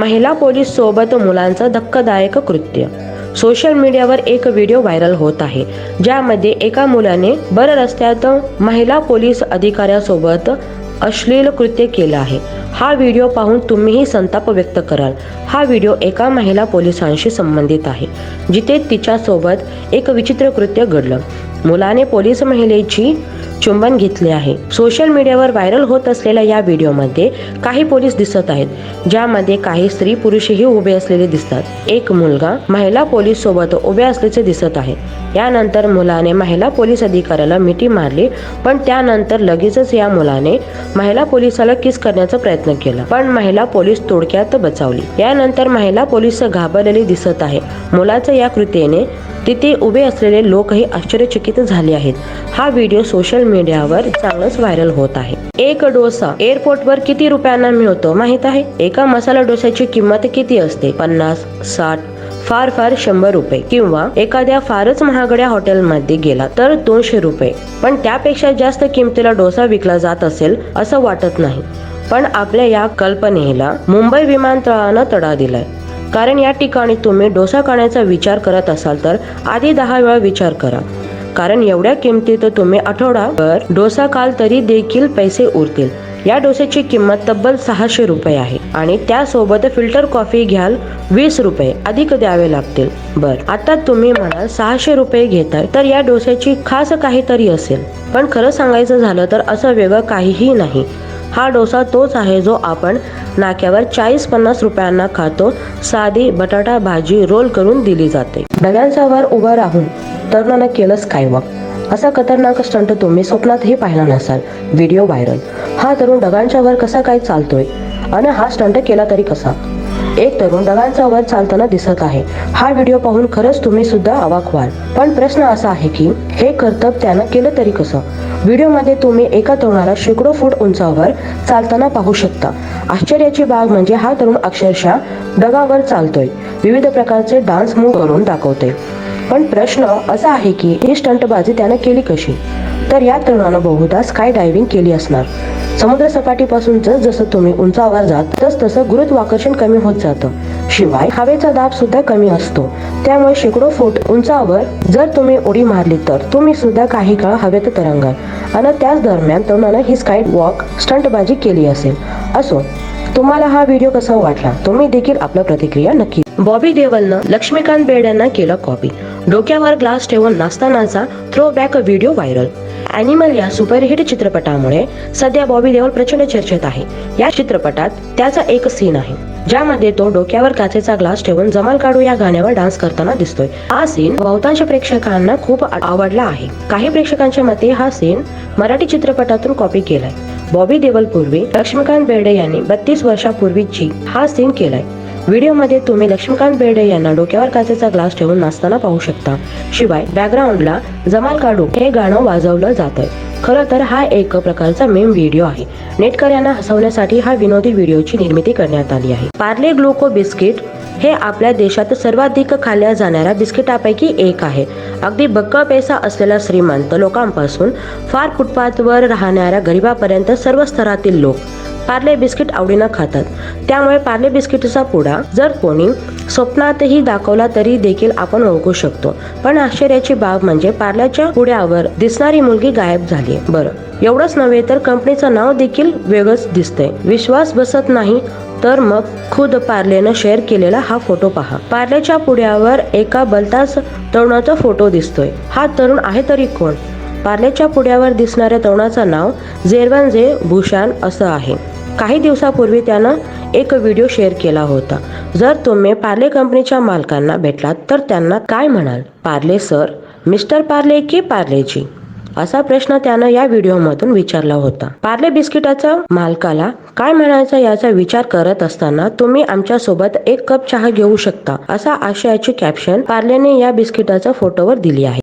महिला पोलीस सोबत मुलांचं धक्कादायक कृत्य. सोशल मीडियावर एक व्हिडिओ व्हायरल होत आहे. ज्यामध्ये एका मुलाने बर रस्त्यात महिला पोलीस अधिकाऱ्यासोबत अश्लील कृत्य केलं आहे. हा व्हिडिओ पाहून तुम्हीही संताप व्यक्त कराल. हा व्हिडिओ एका महिला पोलिसांशी संबंधित आहे जिथे तिच्यासोबत एक विचित्र कृत्य घडलं. मुलाने पोलीस महिलेची चुंबन घेतले आहे. सोशल मीडियावर व्हायरल होत असलेल्या या व्हिडिओमध्ये काही पोलीस दिसत आहेत ज्यामध्ये काही स्त्री पुरुषही उभे असलेले दिसतात. एक मुलगा महिला पोलीस सोबत उभे असल्याचे दिसत आहे. यानंतर मुलाने महिला पोलीस अधिकाऱ्याला मिठी मारली पण त्यानंतर लगेचच या मुलाने महिला पोलिसाला किस करण्याचा प्रयत्न केला. पण महिला पोलीस तोडक्यात बचावली. यानंतर महिला पोलीस घाबरलेली दिसत आहे. मुलाच्या या कृतीने तिथे उभे असलेले लोकही आश्चर्यचकित झाले आहेत. हा व्हिडिओ सोशल मीडियावर चांगलाच व्हायरल होत आहे. एक डोसा एअरपोर्टवर किती रुपयांना मिळतो माहीत आहे? एका मसाला डोस्याची किंमत किती असते? पन्नास साठ फार फार शंभर रुपये. किंवा एखाद्या फारच महागड्या हॉटेलमध्ये गेला तर दोनशे रुपये. पण त्यापेक्षा जास्त किमतीला डोसा विकला जात असेल असं वाटत नाही. पण आपल्या या कल्पनेला मुंबई विमानतळानं तडा दिलाय. कारण या ठिकाणी तुम्ही डोसा खाण्याचा विचार करत असाल तर आधी दहा वेळा विचार करा. कारण एवढ्या किमतीत तुम्ही आठवडाभर डोसा खाल तरी देखील पैसे उरतील. या डोस्याची किंमत तब्बल सहाशे रुपये आहे आणि त्यासोबत फिल्टर कॉफी घ्याल वीस रुपये अधिक द्यावे लागतील. बर आता तुम्ही म्हणाल सहाशे रुपये घेताय तर या डोस्याची खास काहीतरी असेल. पण खरं सांगायचं झालं तर असं वेगळं काहीही नाही. हा डोसा तोच आहे जो आपण नाक्यावर चाळीस पन्नास रुपयांना खातो. साधी बटाटा भाजी रोल करून दिली जाते. डब्यांच्या वर उभं राहून तरुणानं केलं स्कायवॉक असा खतरनाक स्टंट तुम्ही स्वप्नातही पाहिला नसाल. व्हिडिओ व्हायरल हा तरुण ढगांच्या वर कसा काय चालतोय? आणि हा स्टंट केला तरी कसा? एक तरुण ढगांच्या वर चालताना दिसत आहे. हा व्हिडिओ पाहून खरंच तुम्ही सुद्धा अवाक व्हाल. पण प्रश्न असा आहे की हे कर्तव्य त्यानं केलं तरी कसं? व्हिडिओमध्ये तुम्ही एका तरुणाला शेकडो फूट उंचावर चालताना पाहू शकता. आश्चर्याची बाग म्हणजे हा तरुण अक्षरशः ढगावर चालतोय. विविध प्रकारचे डान्स मूव करून दाखवतोय. पण प्रश्न असा आहे की ही स्टंटबाजी त्यानं केली कशी? तर या तरुणानं बहुधा स्काय डायव्हिंग केली असणार. समुद्र सपाटीपासून जसं तुम्ही उंचावर जात तस तसं गुरुत्वाकर्षण कमी होत जातं. शिवाय हवेचा दाब सुद्धा कमी असतो. त्यामुळे शेकडो फूट उंचावर जर तुम्ही उडी मारली तर तुम्ही सुद्धा काही काळ हवेत तरंगाल. आणि त्याच दरम्यान तरुणानं ही स्काय वॉक स्टंटबाजी केली असेल. असो तुम्हाला हा व्हिडिओ कसा वाटला? तुम्ही देखील आपल्या प्रतिक्रिया नक्की बॉबी देवलनं लक्ष्मीकांत बेड यांना केलं कॉपी डोक्यावर ग्लास ठेवून नाचतानाचा throwback video viral animal या सुपरहिट चित्रपटामुळे सध्या बॉबी देओल प्रचंड चर्चेत आहे. या चित्रपटात त्याचा एक सीन आहे ज्यामध्ये तो डोक्यावर काचेचा ग्लास ठेवून जमाल काढू या गाण्यावर डान्स करताना दिसतोय. हा सीन बहुतांश प्रेक्षकांना खूप आवडला आहे. काही प्रेक्षकांच्या मते हा सीन मराठी चित्रपटातून कॉपी केलाय. बॉबी देवल पूर्वी लक्ष्मीकांत बेर्डे यांनी बत्तीस वर्षापूर्वीची हा सीन केलाय. व्हिडिओमध्ये तुम्ही लक्ष्मीकांत बेर्डे यांना डोक्यावर काचेचा ग्लास ठेवून नाचताना पाहू शकता. शिवाय बॅकग्राऊंडला जमाल काढू हे गाणं वाजवलं जातंय. खरं तर हा एक प्रकारचा मेम व्हिडिओ आहे. नेटकऱ्यांना हसवण्यासाठी हा विनोदी व्हिडिओची निर्मिती करण्यात आली आहे. पार्ले ग्लुको बिस्किट हे आपल्या देशात सर्वाधिक खाल्ल्या जाणाऱ्या बिस्किटापैकी एक आहे. अगदी बक्का पैसा असलेला श्रीमंत लोकांपासून फार फुटपाथवर राहणाऱ्या गरिबापर्यंत सर्व स्तरातील लोक पार्ले बिस्किट आवडीनं खातात. त्यामुळे पार्ले बिस्किटचा पुडा जर कोणी स्वप्नातही दाखवला तरी देखील आपण ओळखू शकतो. पण आश्चर्याची बाब म्हणजे पार्ल्याच्या पुड्यावर दिसणारी मुलगी गायब झाली बरं एवढंच नव्हे तर कंपनीचं नाव देखील वेगळंच दिसतंय. विश्वास बसत नाही तर मग खुद पार्लेनं शेअर केलेला हा फोटो पहा. पार्लेच्या पुड्यावर एका बलताच तरुणाचा फोटो दिसतोय. हा तरुण आहे तरी कोण? पार्लेच्या पुड्यावर दिसणाऱ्या तरुणाचं नाव जेरवंजे भूषण असं आहे. काही दिवसापूर्वी त्यानं एक व्हिडिओ शेअर केला होता. जर तुम्ही पार्ले कंपनीच्या मालकांना भेटलात तर त्यांना काय म्हणाल? पार्ले सर मिस्टर पार्ले की पार्लेजी? असा प्रश्न त्यानं या व्हिडिओमधून विचारला होता. पार्ले बिस्किटाच्या मालकाला काय म्हणायचं याचा विचार करत असताना तुम्ही आमच्यासोबत एक कप चहा घेऊ शकता असा आशयाची कॅप्शन पार्लेने या बिस्किटाच्या फोटोवर दिली आहे.